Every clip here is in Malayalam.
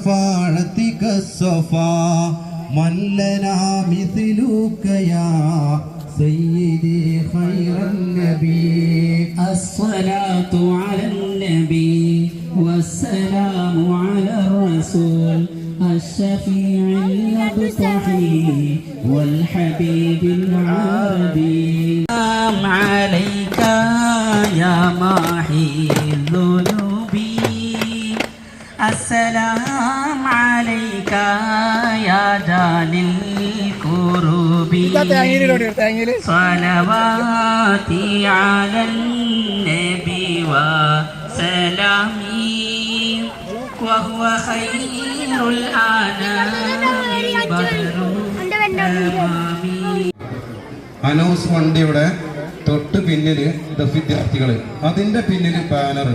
شفاعتك الصفا من لنا مثلك يا يا جاني الكروب صلواتي على النبي وسلامي وهو خير الأنام بدر تمامي അനൗസ് വണ്ടിയുടെ തൊട്ട് പിന്നില് ദഫ് വിദ്യാർത്ഥികള് അതിന്റെ പിന്നില് ബാനർ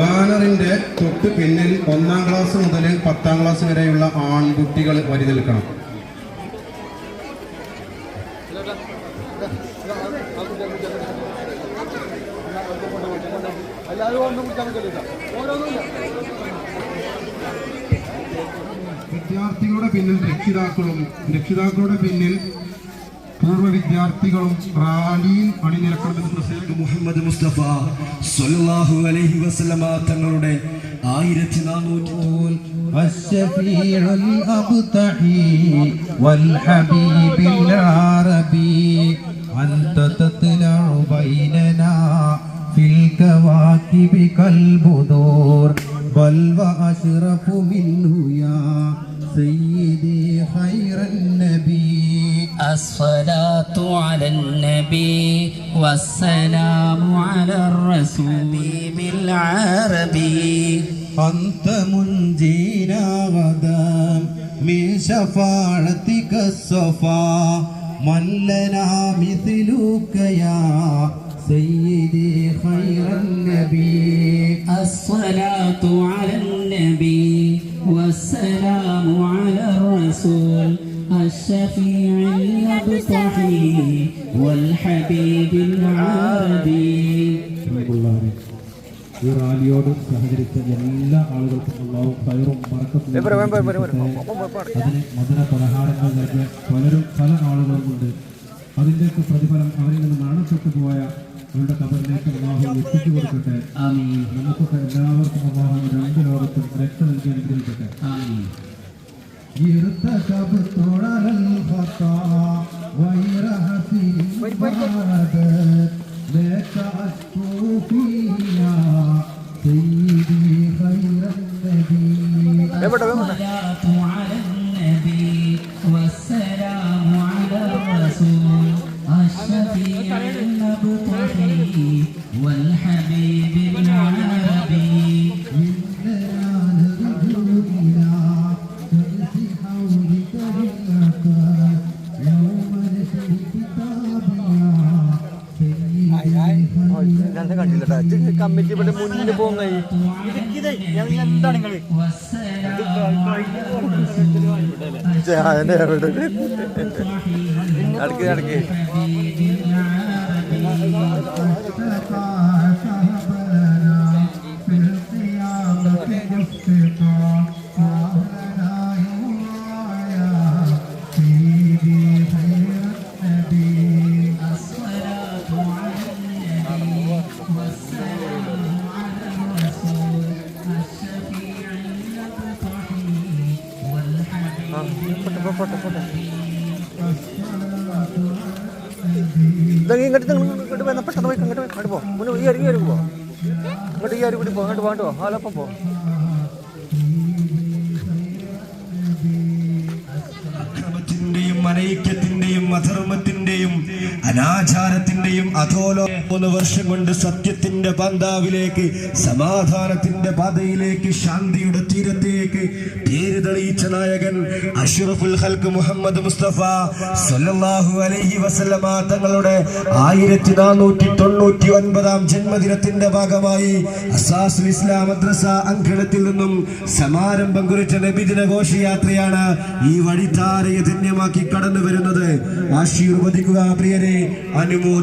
ബാനറിന്റെ തൊട്ട് പിന്നിൽ ഒന്നാം ക്ലാസ് മുതൽ പത്താം ക്ലാസ് വരെയുള്ള ആൺകുട്ടികൾ വരി നിൽക്കണം. വിദ്യാർത്ഥികളുടെ പിന്നിൽ രക്ഷിതാക്കളും രക്ഷിതാക്കളുടെ പിന്നിൽ പൂർവ വിദ്യാർത്ഥികളും റാലിയിൽ അണിനിരക്കണമെന്ന് മുഹമ്മദ് മുസ്തഫ സൊല്ലാഹു അലഹി വസ്ലമ തങ്ങളുടെ ആയിരത്തി നാനൂറ്റി ബൽവ അഷ്റഫു മിൻഹു الصلاة على النبي والسلام على الرسول بالعربي أنت منجينا غدا من شفاعتك الصفا. من لنا مثلك يا سيدي خير النبي. الصلاة على النبي والسلام على الرسول الشفيع المبتحي والحبيب العربي പ്രിയമുള്ളവരെ, ഈ റാലിയോട് സഹകരിച്ച എല്ലാ ആളുകൾക്കും അള്ളാഹു ഫയറും പറക്കത്തും അതിന് മധുര പലഹാരങ്ങൾ നൽകിയ പലരും പല ആളുകളുമുണ്ട് അതിൻ്റെയൊക്കെ പ്രതിഫലം അവരിൽ നിന്ന് മരണപ്പെട്ടു പോയ അവരുടെ കബറിലേക്ക് അള്ളാഹു എത്തിച്ചു കൊടുക്കട്ടെ آمين നമുക്കൊക്കെ എല്ലാവർക്കും അള്ളാഹു രണ്ട് ലോകത്തും രക്ഷ നൽകി അനുഗ്രഹിക്കട്ടെ இருத்த கபு தோழரன் பார்த்தா வைர ஹசீன் பாரத செய்ய നടക്കി നടക്കി. കൂടി പോ അങ്ങോട്ട് വേണ്ടോ ആലപ്പം പോ. അക്രമത്തിന്റെയും അനൈക്യത്തിന്റെയും അധർമ്മത്തിന്റെയും അനാചാരത്തിന്റെയും അധോലോ മൂന്ന് വർഷം കൊണ്ട് സത്യത്തിന്റെ പന്താവിലേക്ക് സമാധാനത്തിന്റെ പാതയിലേക്ക് ശാന്തിയുടെ തീരത്തേക്ക് പേര് തെളിയിച്ച നായകൻ അഷ്റഫുൽ ഹൽക്ക് മുഹമ്മദ് മുസ്തഫ സൊല്ലാഹു അലൈഹി വസല്ലമ തങ്ങളുടെ ആയിരത്തി നാനൂറ്റി തൊണ്ണൂറ്റി ഒൻപതാം ജന്മദിനത്തിന്റെ ഭാഗമായി അസാസു ഇസ്ലാം മദ്രസ അങ്കണത്തിൽ നിന്നും സമാരംഭം കുറിച്ച നബിദിന ഘോഷയാത്രയാണ് ഈ വഴിത്താരയെ ധന്യമാക്കി കടന്നു വരുന്നത് ആശീർവദിക്കുക പ്രിയരെ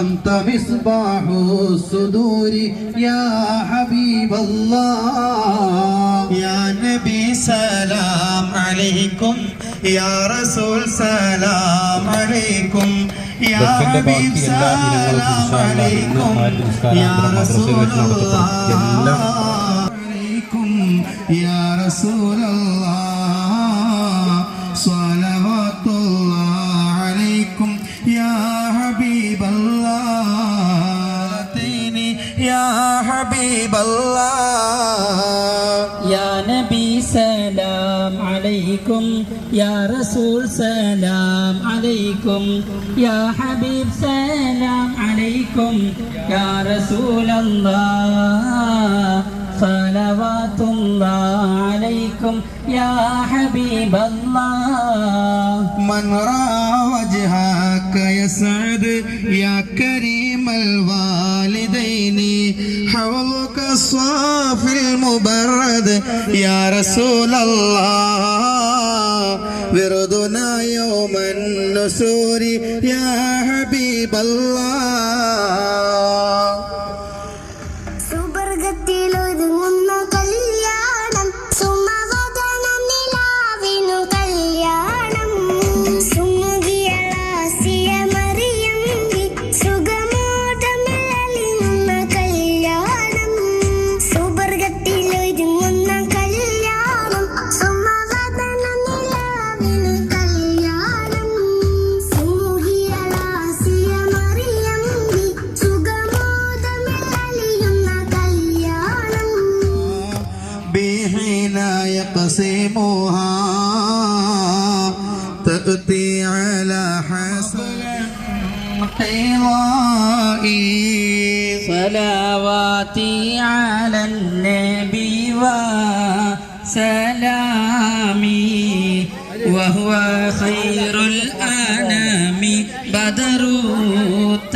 أنت مصباح الصدور يا حبيب الله يا نبي سلام عليكم يا رسول سلام عليكم يا حبيب سلام عليكم يا رسول الله عليكم يا رسول الله صلوات الله عليكم يا حبيب الله يا حبيب الله يا نبي سلام عليكم يا رسول سلام عليكم يا حبيب سلام عليكم يا رسول الله صلوات الله عليكم يا حبيب الله. من رأى وجهك يسعد يا كريم الوالدين. حوضك الصافي المبرد يا رسول الله. وردنا يوم النسور يا حبيب الله. ಬದರೂತ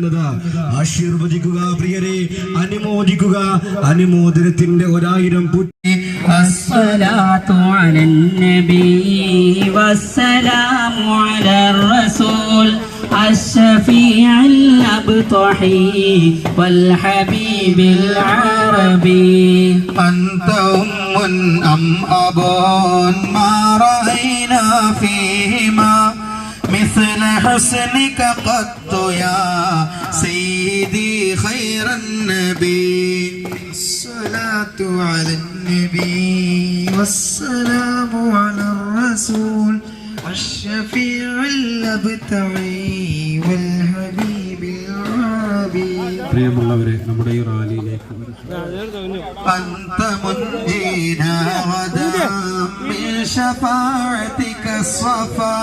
കടന്നു വരുന്നത് ആശീർവദിക്കുക പ്രിയരെ അനുമോദിക്കുക അനുമോദനത്തിന്റെ ഒരായിരം പുറ്റ് الصلاة على النبي والسلام على الرسول الشفيع الأبطحي والحبيب العربي أنت أم أم أب ما رأينا فيهما مثل حسنك قط يا سيدي خير النبي الصلاة على النبي والسلام على الرسول الشفيع الأبتعي والحبيب العربي പ്രിയമുള്ളവരെ നമ്മുടെ ഈ റാലിയിലേക്ക് أنت منجينا غدا من شفاعتك الصفا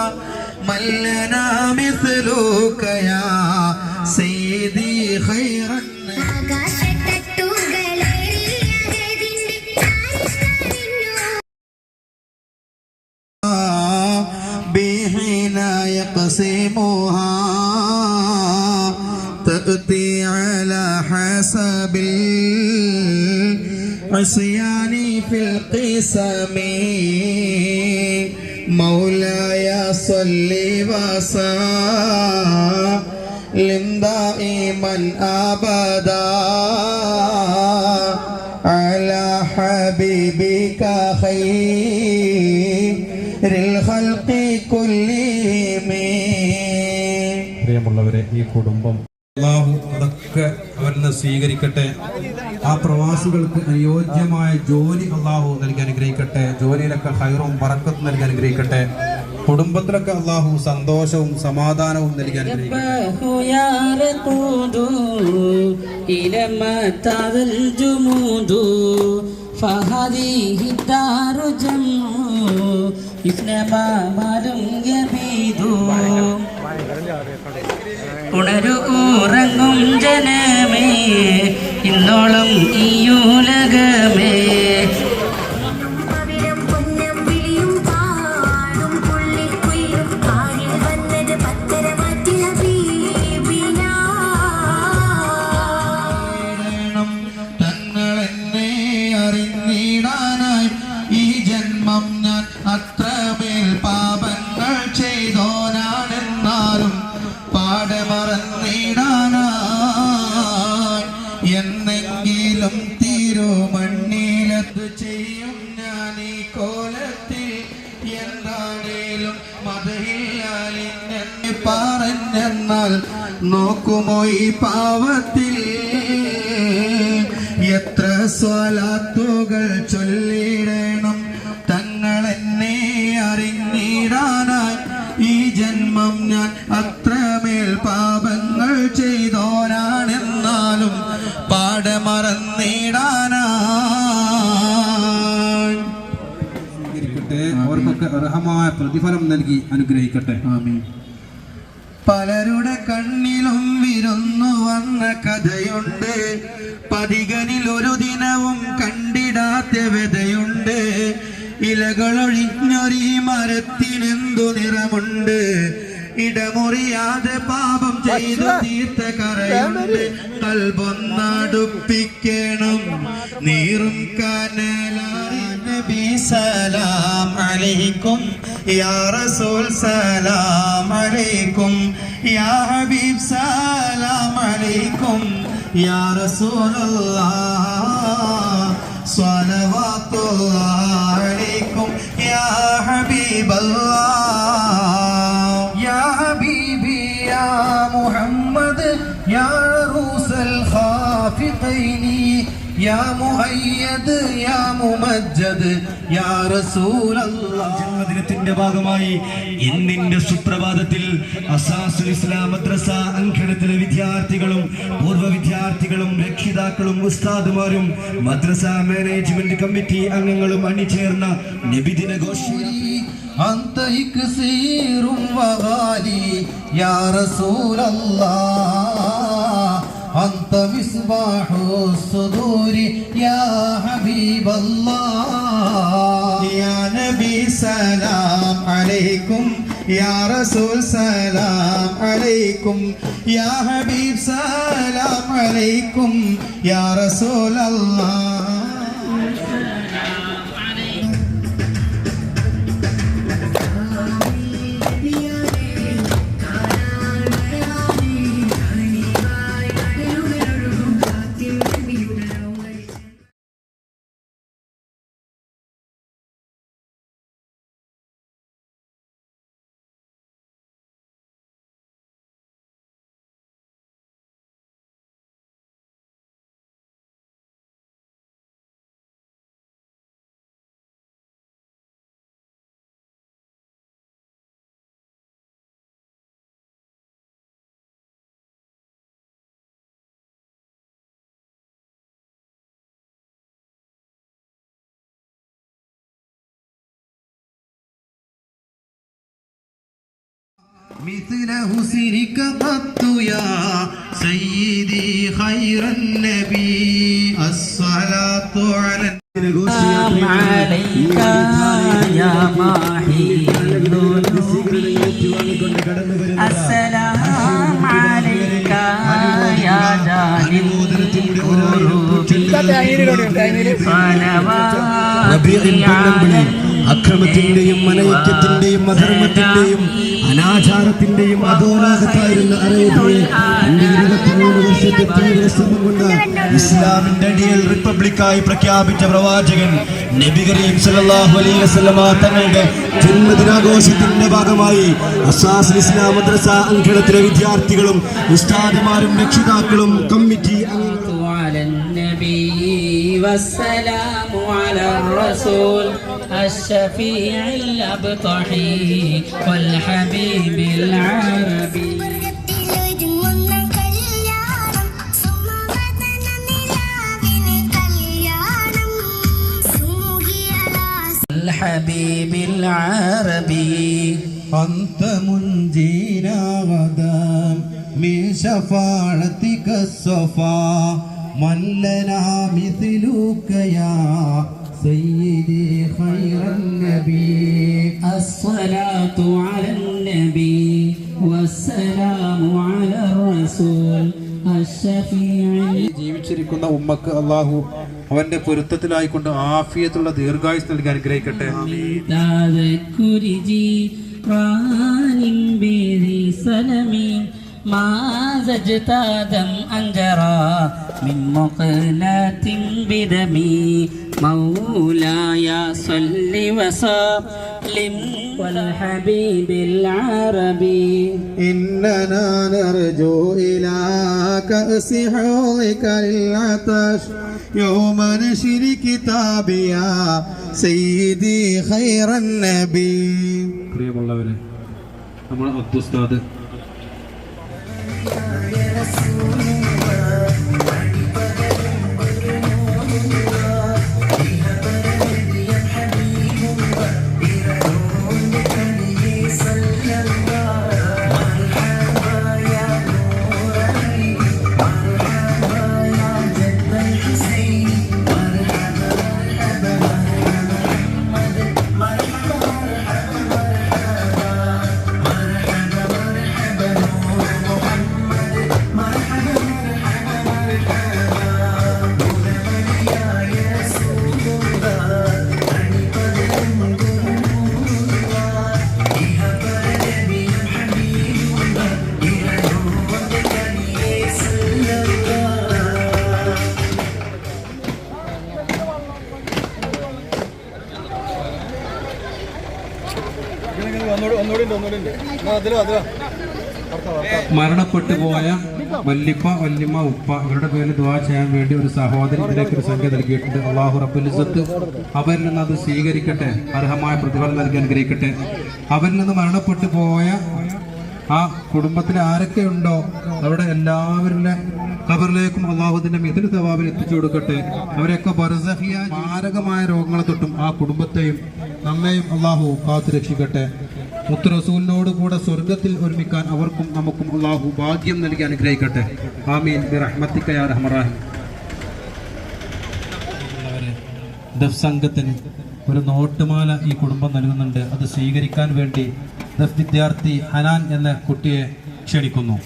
من لنا مثلك يا سيدي خيرا الناس بحين يقسمها تأتي على حسب عصياني في القسم. مولاي صل وسلم دائما أبدا على حبيبك خير الخلق كلهم പ്രിയമുള്ളവരെ ഈ കുടുംബം അള്ളാഹു അതൊക്കെ അവരിൽ സ്വീകരിക്കട്ടെ ആ പ്രവാസികൾക്ക് അനുയോജ്യമായ ജോലി അള്ളാഹു നൽകി അനുഗ്രഹിക്കട്ടെ ജോലിയിലൊക്കെ ഹൈറും പറക്കത്തും നൽകി അനുഗ്രഹിക്കട്ടെ കുടുംബത്തിലൊക്കെ അള്ളാഹു സന്തോഷവും സമാധാനവും നൽകി അനുഗ്രഹിക്കട്ടെ رباه يا رقود إلى ما تعذ الجمود فهذه الدار جمع إثنما مال يبيد ഉണരു ഉറങ്ങും ജനമേ ഇന്നോളം ഈയുലകമേ പവിഴം പാവത്തിൽ എത്ര സ്വലാത്തുകൾ ചൊല്ലിടണം തങ്ങൾ എന്നെ അറിഞ്ഞിടാനായി. ഈ ജന്മം ഞാൻ അത്രമേൽ പാപങ്ങൾ ചെയ്തോരാണെന്നാലും പാടമറന്നിടാനായി അവർക്കൊക്കെ അർഹമായ പ്രതിഫലം നൽകി അനുഗ്രഹിക്കട്ടെ. പലരുടെ വന്ന കഥയുണ്ട്. പതികനിൽ ഒരു ദിനവും കണ്ടിടാത്ത വ്യതയുണ്ട്. ഇലകളൊഴിഞ്ഞൊരി മരത്തിനെന്തു നിറമുണ്ട്. ഇടമുറിയാതെ പാപം ചെയ്തു തീർത്ത കറയുണ്ട്. കൽബൊന്നടുപ്പിക്കണം നീറും കനലായി നബി സലാം അലൈക്കും യാ റസൂൽ സലാം അലൈക്കും യാ ഹബീബ് സലാം അലൈക്കും യാ റസൂലുള്ളാഹ് സ്വലവാത്തുള്ളാഹ് അലൈക്കും യാ ഹബീബല്ലാഹ് യാ ഹബീബി യാ മുഹമ്മദ് യാ റൂസൽ ഖാഫിഖൈനി يا مؤيد يا ممجد يا رسول الله ജന്മദിനത്തിന്റെ ഭാഗമായി ഇന്നിന്റെ സുപ്രഭാതത്തിൽ അസാസുൽ ഇസ്ലാം മദ്രസ അങ്കണത്തിലെ വിദ്യാർത്ഥികളും പൂർവ്വ വിദ്യാർത്ഥികളും രക്ഷിതാക്കളും ഉസ്താദുമാരും മദ്രസ മാനേജ്മെന്റ് കമ്മിറ്റി അംഗങ്ങളും അണിചേർന്ന നബിദിന ഘോഷ أنت كثير وغالي يا رسول الله أنت مصباح الصدور يا حبيب الله يا نبي سلام عليكم يا رسول سلام عليكم يا حبيب سلام عليكم يا رسول الله مثل حسنك قط يا سيدي خير النبي الصلاة على السلام عليك يا ماحي السلام عليك يا داني القلوب صلوات على അക്രമത്തിന്റെയും മനൈക്യത്തിന്റെയും അധർമ്മത്തിന്റെയും അനാചാരത്തിന്റെയും അധോലോകത്തായിരുന്ന അറേബ്യയെ തന്റെ വർഷത്തെ തീവ്ര ഇസ്ലാമിന്റെ അടിയൽ റിപ്പബ്ലിക്കായി പ്രഖ്യാപിച്ച പ്രവാചകൻ നബി കരീം സല്ലല്ലാഹു അലൈഹി വസല്ലമ തങ്ങളുടെ ജന്മദിനാഘോഷത്തിന്റെ ഭാഗമായി അസാസ് ഇസ്ലാം മദ്രസ അങ്കണത്തിലെ വിദ്യാർത്ഥികളും ഉസ്താദുമാരും രക്ഷിതാക്കളും കമ്മിറ്റി അംഗങ്ങളും. الشفيع الأبطحي والحبيب العربي. الحبيب العربي. أنت منجينا غدا من شفاعتك الصفا من لنا مثلك يا سيدي خير النبي الصلاة على النبي والسلام على الرسول الشفيع ജീവിച്ചിരിക്കുന്ന ഉമ്മക്ക് അള്ളാഹു അവന്റെ പൊരുത്തത്തിലായിക്കൊണ്ട് ആഫിയത്തുള്ള ദീർഘായുസ് നൽകി അനുഗ്രഹിക്കട്ടെ تذكر جيران بذي سلم ما زجت دم أنجرى من مقلة بدمي مولاي صل وسلم والحبيب العربي إننا نرجو إلى كأس حوضك للعطش يوم نشر كتابي يا سيدي خير النبي പ്രിയമുള്ളവരെ നമ്മൾ അബ്ദുസ്താദ് Hallelujah. മരണപ്പെട്ടു പോയ വല്ലിപ്പ വല്ലിമ്മ ഉപ്പ ഇവരുടെ പേരിൽ ദുവാ ചെയ്യാൻ വേണ്ടി ഒരു സഹോദരി ഇതിലേക്ക് ഒരു സംഖ്യ നൽകിയിട്ടുണ്ട്. അള്ളാഹു റബ്ബുലിസത്ത് അവരിൽ നിന്ന് അത് സ്വീകരിക്കട്ടെ അർഹമായ പ്രതിഫലം നൽകി അനുഗ്രഹിക്കട്ടെ. അവരിൽ നിന്ന് മരണപ്പെട്ടു പോയ ആ കുടുംബത്തിൽ ആരൊക്കെ ഉണ്ടോ അവിടെ എല്ലാവരുടെ ഖബറിലേക്കും അള്ളാഹുദിന്റെ മിഥുന തവാബിൽ എത്തിച്ചു കൊടുക്കട്ടെ. അവരെയൊക്കെ ബർസഹിയ മാരകമായ രോഗങ്ങളെ തൊട്ടും ആ കുടുംബത്തെയും നമ്മയും അള്ളാഹു കാത്തു രക്ഷിക്കട്ടെ മുത്ത് റസൂലിനോട് കൂടെ സ്വർഗത്തിൽ ഒരുമിക്കാൻ അവർക്കും നമുക്കും അള്ളാഹു ഭാഗ്യം നൽകി അനുഗ്രഹിക്കട്ടെ. ആമീൻ. ബി റഹ്മത്തിക യാ റഹ്മറാഹിം ദഫ് സംഘത്തിന് ഒരു നോട്ടുമാല ഈ കുടുംബം നൽകുന്നുണ്ട്. അത് സ്വീകരിക്കാൻ വേണ്ടി ദഫ് വിദ്യാർത്ഥി ഹനാൻ എന്ന കുട്ടിയെ ക്ഷണിക്കുന്നു.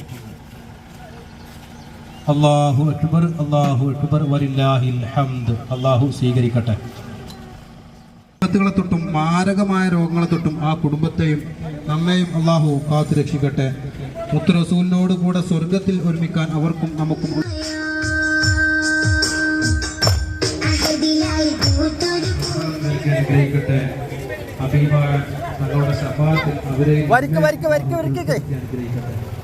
അള്ളാഹു അക്ബർ അള്ളാഹു അക്ബർ വരില്ലാഹിൽ ഹംദ്. അള്ളാഹു സ്വീകരിക്കട്ടെ. ങ്ങളെ തൊട്ടും മാരകമായ രോഗങ്ങളെ തൊട്ടും ആ കുടുംബത്തെയും നമ്മെയും അള്ളാഹു കാത്തു രക്ഷിക്കട്ടെ. പുത്രസൂലിനോട് കൂടെ സ്വർഗത്തിൽ ഒരുമിക്കാൻ അവർക്കും നമുക്കും അനുഗ്രഹിക്കട്ടെ തങ്ങളുടെ അവരെ വരിക്ക് വരിക്ക് വരിക്ക് വരിക്കട്ടെ അനുഗ്രഹിക്കട്ടെ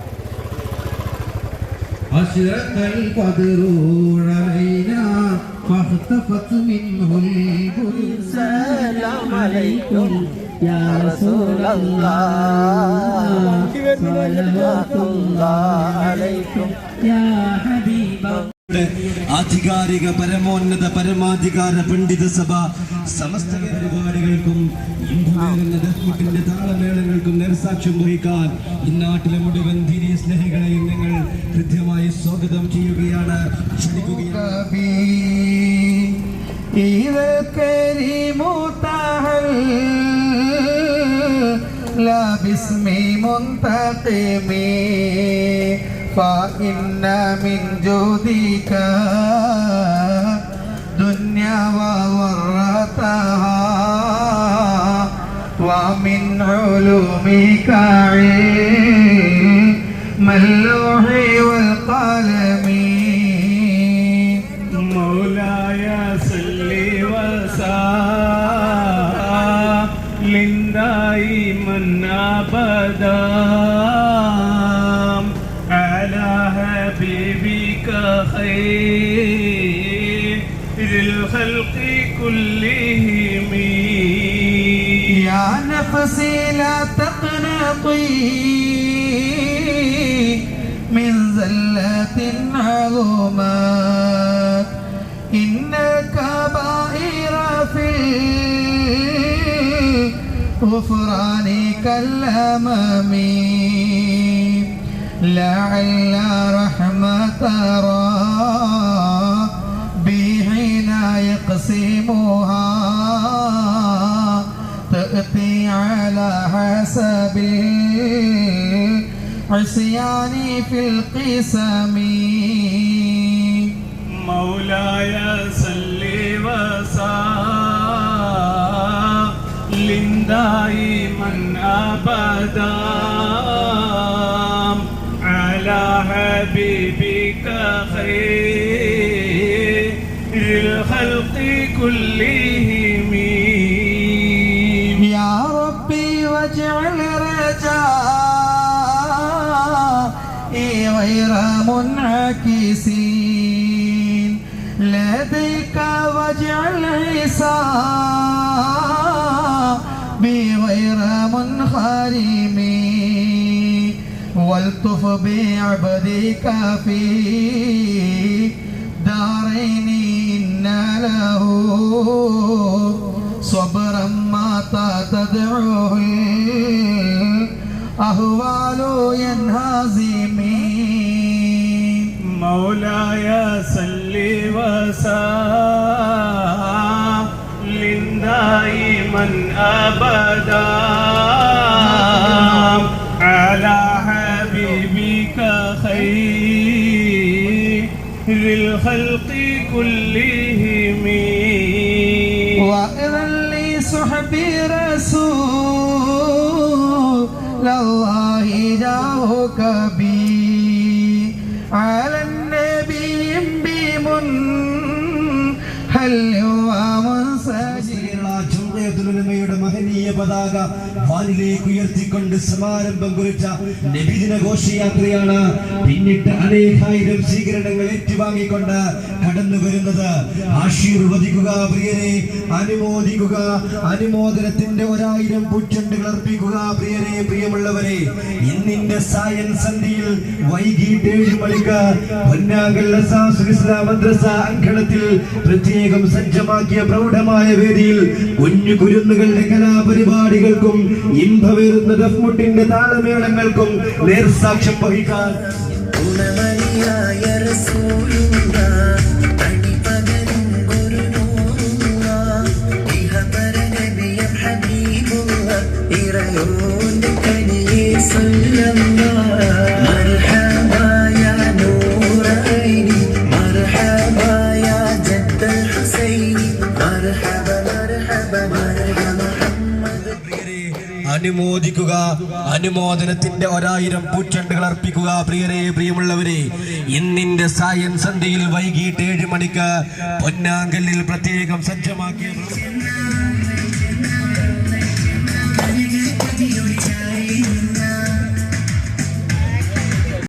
أشرق البدر علينا فاختفت منه البر سلام عليكم يا رسول الله صلوات الله عليكم يا ആധികാരിക പരമോന്നത പരമാധികാര പണ്ഡിത സഭ സമസ്ത പരിപാടികൾക്കും ദഫ്മുട്ടിന്റെ താളമേളങ്ങൾക്കും നേർസാക്ഷ്യം വഹിക്കാൻ ഇന്നാട്ടിലെ മുഴുവൻ ധീരിയ സ്നേഹികളെയും നിങ്ങൾ കൃത്യമായി സ്വാഗതം ചെയ്യുകയാണ്. ക്ഷണിക്കുകയാണ്. إذا الكريم تهل لا باسم منتقم فإن من جودك دنيا وورثها ومن علومك علم اللوح عظمت إن الكبائر في الغفران كالأمم لعل رحمة ربي حين يقسمها تأتي على حسب العصيان في القسم. مولاي صل وسلم دائما أبدا. على حبيبك خير الخلق كلهم. يا ربي واجعل رجائي غير منعكسين حسابي غير منخرم والطف بعبدك في دارين إن له صبرا متى تدعوه. الأهوال ينهزمين مولاي صل وسلم. دائما أبدا. على حبيبك خير الخلق كلهم. وإذا لصحب رسول الله جاءك بي. पता बताएगा വാനിലേക്ക് ഉയർത്തിക്കൊണ്ട് സമാരംഭം കുറിച്ച നബിദിന ഘോഷയാത്രയാണ് പിന്നിട്ട് അനേകായിരം സ്വീകരണങ്ങൾ ഏറ്റുവാങ്ങിക്കൊണ്ട് കടന്നു വരുന്നത്. ആശീർവദിക്കുക പ്രിയരെ അനുമോദിക്കുക അനുമോദനത്തിന്റെ ഒരായിരം പൂച്ചെണ്ടുകൾ അർപ്പിക്കുക പ്രിയരെ പ്രിയമുള്ളവരെ ഇന്നിന്റെ സായൻ സന്ധിയിൽ വൈകിട്ട് ഏഴ് മണിക്ക് പൊന്നാങ്കൽ മദ്രസ അങ്കണത്തിൽ പ്രത്യേകം സജ്ജമാക്കിയ പ്രൗഢമായ വേദിയിൽ കുഞ്ഞു കുരുന്നുകളുടെ കലാപരിപാടികൾക്കും ഇമ്പവേറുന്ന ദഫ്മുട്ടിന്റെ താളമേളങ്ങൾക്കും നേർസാക്ഷ്യം വഹിക്കാൻ. ഗുണമണിയായ അനുമോദിക്കുക അനുമോദനത്തിന്റെ ഒരായിരം പൂച്ചെണ്ടുകൾ അർപ്പിക്കുക. പ്രിയരെ പ്രിയമുള്ളവരെ ഇന്നിന്റെ സായൻ സന്ധ്യയിൽ വൈകിട്ട് ഏഴ് മണിക്ക് പൊന്നാങ്കല്ലിൽ പ്രത്യേകം സജ്ജമാക്കിയ